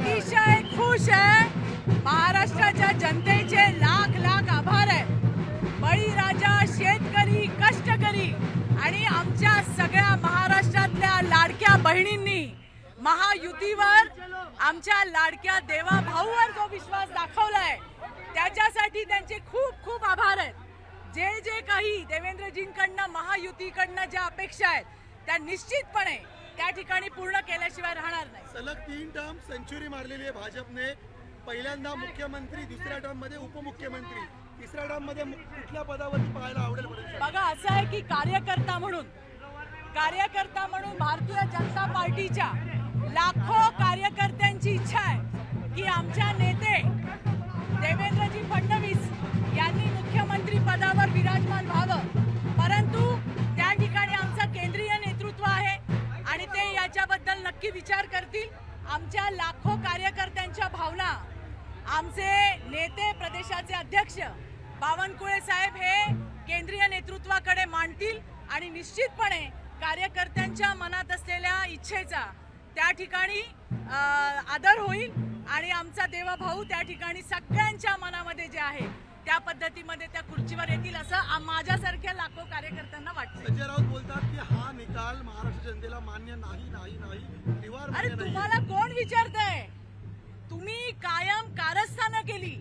अतिशय खुश आहे. महाराष्ट्राच्या जनतेचे लाख लाख आभार आहे. बळीराजा शेतकरी कष्टकरी आणि आमच्या सगळ्या महाराष्ट्रातल्या लाडक्या बहिणींनी महायुतीवर आमच्या लाडक्या देवा भाऊवर जो विश्वास दाखवलाय त्याच्यासाठी त्यांचे खूप खूप आभार आहेत. जे जे काही देवेंद्रजींकडनं महायुतीकडनं ज्या अपेक्षा आहेत त्या निश्चितपणे त्या ठिकाणी पूर्ण केल्याशिवाय राहणार नाही. सलग तीन टर्म सेंचुरी मारलेली आहे भाजपने. पहिल्यांदा मुख्यमंत्री दुसऱ्या टर्ममध्ये उपमुख्यमंत्री. तिसऱ्या टर्ममध्ये कुठल्या पदावरती पाहायला आवडेल? बघा असं आहे की कार्यकर्ता म्हणून कार्यकर्ता म्हणून भारतीय जनता पार्टीच्या लाखो कार्यकर्त्यांची इच्छा आहे की आमच्या नेते देवेंद्रजी फडणवीस यांनी मुख्यमंत्री पदावर विराजमान नक्की विचार करतील आमच्या लाखो कार्यकर्त्यांच्या भावना. आमचे नेते प्रदेशाचे अध्यक्ष बावनकुळे साहेब हे केंद्रीय नेतृत्वाकडे मांडतील आणि निश्चितपणे कार्यकर्त्यांच्या मनात असलेल्या इच्छेचा त्या ठिकाणी आदर होईल आणि आमचा देवाभाऊ त्या ठिकाणी सगळ्यांच्या मनामध्ये जे आहे त्या पद्धतीमध्ये त्या खुर्चीवर येतील असं माझ्यासारख्या लाखो कार्यकर्त्यांना वाटतं संजय राऊत बोलतात की हा निकाल महाराष्ट्र जनतेला मान्य नाही नाही नाही अरे तुम्हाला कोण विचारतंय? तुम्ही कायम कारस्थानं केली.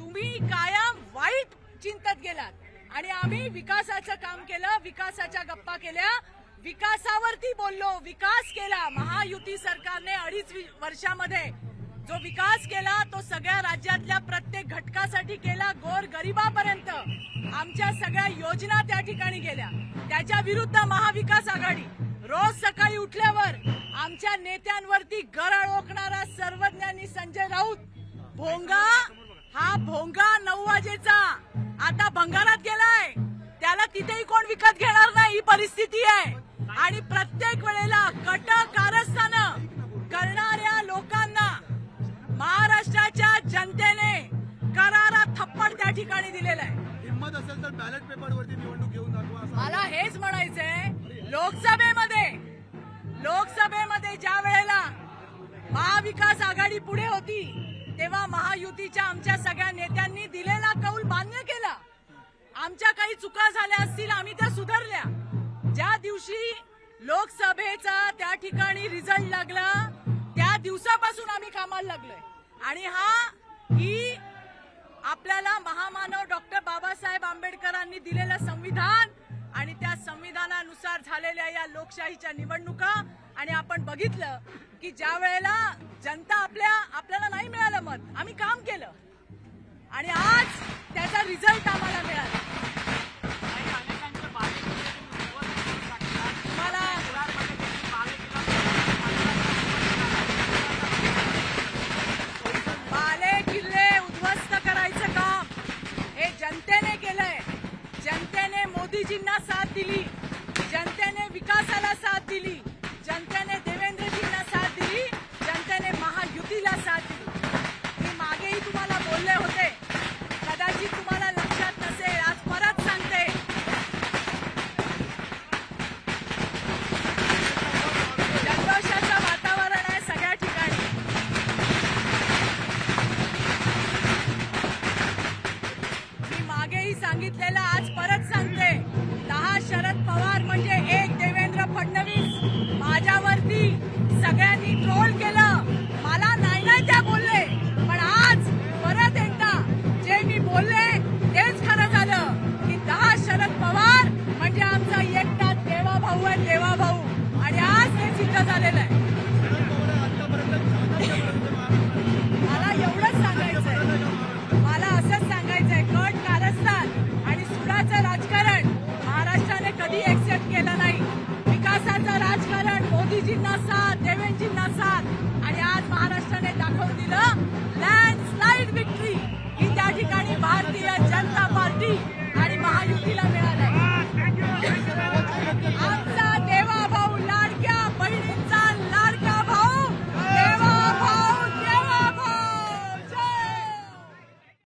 तुम्ही कायम वाईट चिंतत गेलात. आणि आम्ही विकासाचं काम केलं विकासाच्या गप्पा केल्या. विकासावरती बोललो विकास केला. महायुती सरकारने अडीच वर्षामध्ये जो विकास केला तो सगळ्या राज्यातल्या प्रत्येक घटकासाठी केला गोर गरिबापर्यंत. आमच्या सगळ्या योजना त्या ठिकाणी गेल्या. त्याच्या विरुद्ध महाविकास आघाडी. रोज सकाळी उठल्यावर आमच्या नेत्यांवरती गरळ ओकणारा सर्वज्ञानी संजय राऊत भोंगा हा भोंगा नऊ वाजेचा. आता भंगारात गेलाय. त्याला तिथेही कोण विकत घेणार नाही? ही परिस्थिती आहे. आणि प्रत्येक वेळेला कट कारस्थान करणाऱ्या असेल तर बॅलेट पेपर वरती निवडणूक घेऊन दाखवा मला हेच म्हणायचंय लोकसभेमध्ये लोकसभेमध्ये ज्या वेळेला महाविकास आघाडी पुढे होती तेव्हा महायुतीच्या आमच्या सगळ्या नेत्यांनी दिलेला कौल मान्य केला. आमच्या काही चुका झाल्या असतील आम्ही त्या सुधारल्या. ज्या दिवशी लोकसभेचा त्या ठिकाणी रिझल्ट लागला त्या दिवसापासून आम्ही कामाला लागलोय. आणि हा ही आपल्याला महामानव डॉक्टर बाबासाहेब आंबेडकरांनी दिलेलं संविधान आणि त्या संविधानानुसार झालेल्या या लोकशाहीच्या निवडणुका. आणि आपण बघितलं की ज्या वेळेला जनता आपल्या आपल्याला नाही मिळालं मत आम्ही काम केलं आणि आज त्याचा रिझल्ट आम्हाला मिळाला मला बाले किल्ले उद्ध्वस्त करायचं काम हे जनतेने केलंय जनतेने मोदीजींना साथ दिली. जनतेने विकासाला साथ दिली. जनतेने देवेंद्रजींना साथ दिली. जनतेने महायुतीला साथ दिली. मी मागेही तुम्हाला बोलले होते. कदाचित तुम्हाला लक्षात नसेल. आज परत सांगते. जल्लोषाचं वातावरण आहे सगळ्या ठिकाणी. मी मागेही सांगितलेलं आज परत सांग